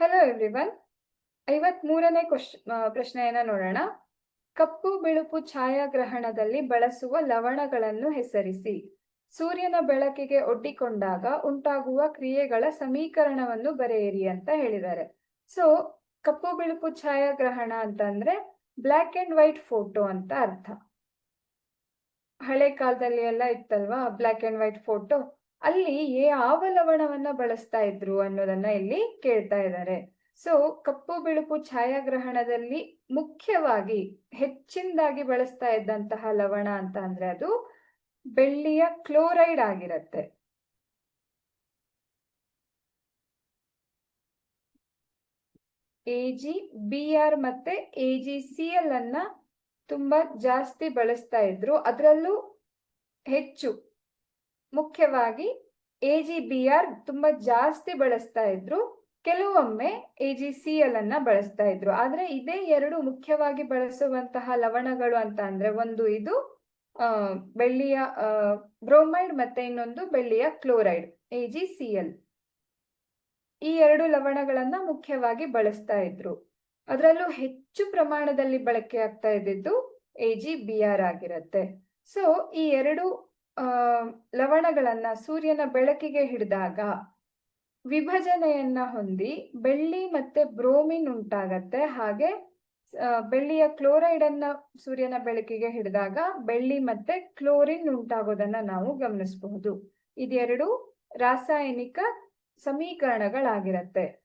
Hello everyone ಐವತ್ ಮೂರನೇ ಪ್ರಶ್ನೆಯನ್ನ ನೋಡೋಣ. ಕಪ್ಪು, ಬಿಳುಪು ಛಾಯಾಗ್ರಹಣದಲ್ಲಿ ಬಳಸುವ ಲವಣಗಳನ್ನು ಹೆಸರಿಸಿ. ಸೂರ್ಯನ ಬೆಳಕಿಗೆ ಒಡ್ಡಿಕೊಂಡಾಗ ಉಂಟಾಗುವ ಕ್ರಿಯೆಗಳ ಸಮೀಕರಣವನ್ನು ಬರೆಯಿರಿ ಅಂತ ಹೇಳಿದ್ದಾರೆ. ಸೊ ಕಪ್ಪು, ಬಿಳುಪು ಛಾಯಾಗ್ರಹಣ ಅಂತಂದ್ರೆ ಬ್ಲ್ಯಾಕ್ ಅಂಡ್ ವೈಟ್ ಫೋಟೋ ಅಂತ ಅರ್ಥ. ಹಳೆ ಕಾಲದಲ್ಲಿ ಎಲ್ಲ ಇತ್ತಲ್ವಾ ಬ್ಲ್ಯಾಕ್ ಅಂಡ್ ವೈಟ್ ಫೋಟೋ? ಅಲ್ಲಿ ಯಾವ ಲವಣವನ್ನ ಬಳಸ್ತಾ ಇದ್ರು ಅನ್ನೋದನ್ನ ಇಲ್ಲಿ ಕೇಳ್ತಾ ಇದ್ದಾರೆ ಸೊ ಕಪ್ಪು ಬಿಳುಪು ಛಾಯಾಗ್ರಹಣದಲ್ಲಿ ಮುಖ್ಯವಾಗಿ ಹೆಚ್ಚಿನದಾಗಿ ಬಳಸ್ತಾ ಇದ್ದಂತಹ ಲವಣ ಅಂತ ಅಂದ್ರೆ ಅದು ಬೆಳ್ಳಿಯ ಕ್ಲೋರೈಡ್ ಆಗಿರತ್ತೆ. ಎ ಬಿ ಆರ್ ಮತ್ತೆ ಎ ಜಿ ಸಿ ಎಲ್ ಅನ್ನ ತುಂಬಾ ಜಾಸ್ತಿ ಬಳಸ್ತಾ ಇದ್ರು. ಅದರಲ್ಲೂ ಹೆಚ್ಚು ಮುಖ್ಯವಾಗಿ ಎ ಜಿ ಬಿ ಆರ್ ತುಂಬಾ ಜಾಸ್ತಿ ಬಳಸ್ತಾ ಇದ್ರು. ಕೆಲವೊಮ್ಮೆ ಎ ಜಿ ಸಿ ಎಲ್ ಅನ್ನ ಬಳಸ್ತಾ ಇದ್ರು. ಆದ್ರೆ ಇದೇ ಎರಡು ಮುಖ್ಯವಾಗಿ ಬಳಸುವಂತಹ ಲವಣಗಳು ಅಂತ ಅಂದ್ರೆ ಒಂದು ಇದು ಬೆಳ್ಳಿಯ ಬ್ರೋಮೈಡ್ ಮತ್ತೆ ಇನ್ನೊಂದು ಬೆಳ್ಳಿಯ chloride A G C L ಈ ಎರಡು ಲವಣಗಳನ್ನ ಮುಖ್ಯವಾಗಿ ಬಳಸ್ತಾ ಇದ್ರು. ಅದರಲ್ಲೂ ಹೆಚ್ಚು ಪ್ರಮಾಣದಲ್ಲಿ ಬಳಕೆ ಆಗ್ತಾ ಇದ್ದಿದ್ದು ಎ ಜಿ ಬಿ ಆರ್ ಆಗಿರತ್ತೆ. ಸೊ ಈ ಎರಡು ಲವಣಗಳನ್ನ ಸೂರ್ಯನ ಬೆಳಕಿಗೆ ಹಿಡಿದಾಗ ವಿಭಜನೆಯನ್ನ ಹೊಂದಿ ಬೆಳ್ಳಿ ಮತ್ತೆ ಬ್ರೋಮಿನ್ ಉಂಟಾಗತ್ತೆ. ಹಾಗೆ ಬೆಳ್ಳಿಯ ಕ್ಲೋರೈಡ್ ಅನ್ನ ಸೂರ್ಯನ ಬೆಳಕಿಗೆ ಹಿಡಿದಾಗ ಬೆಳ್ಳಿ ಮತ್ತೆ ಕ್ಲೋರಿನ್ ಉಂಟಾಗೋದನ್ನ ನಾವು ಗಮನಿಸಬಹುದು. ಇದೆರಡು ರಾಸಾಯನಿಕ ಸಮೀಕರಣಗಳಾಗಿರತ್ತೆ.